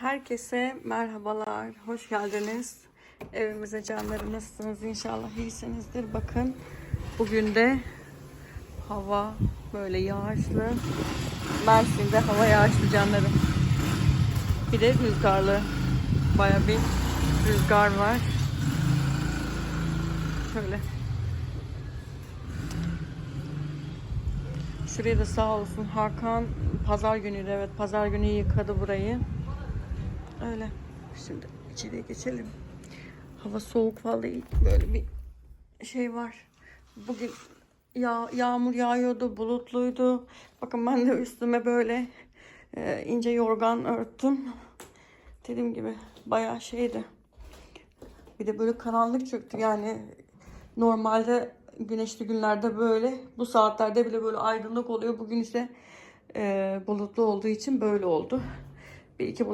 Herkese merhabalar, hoş geldiniz. Evimize canlarım nasılsınız? İnşallah iyisinizdir. Bakın bugün de hava böyle yağışlı. Mersin'de hava yağışlı canlarım. Bir de rüzgarlı. Baya bir rüzgar var. Şöyle. Şuraya da sağ olsun Hakan pazar günüydü evet pazar günü yıkadı burayı. Öyle. Şimdi içeriye geçelim. Hava soğuk vallahi böyle bir şey var. Bugün yağ, yağmur yağıyordu, bulutluydu. Bakın ben de üstüme böyle e, ince yorgan örttüm. Dediğim gibi bayağı şeydi. Bir de böyle karanlık çöktü yani normalde güneşli günlerde böyle bu saatlerde bile böyle aydınlık oluyor. Bugün ise e, bulutlu olduğu için böyle oldu. Bir iki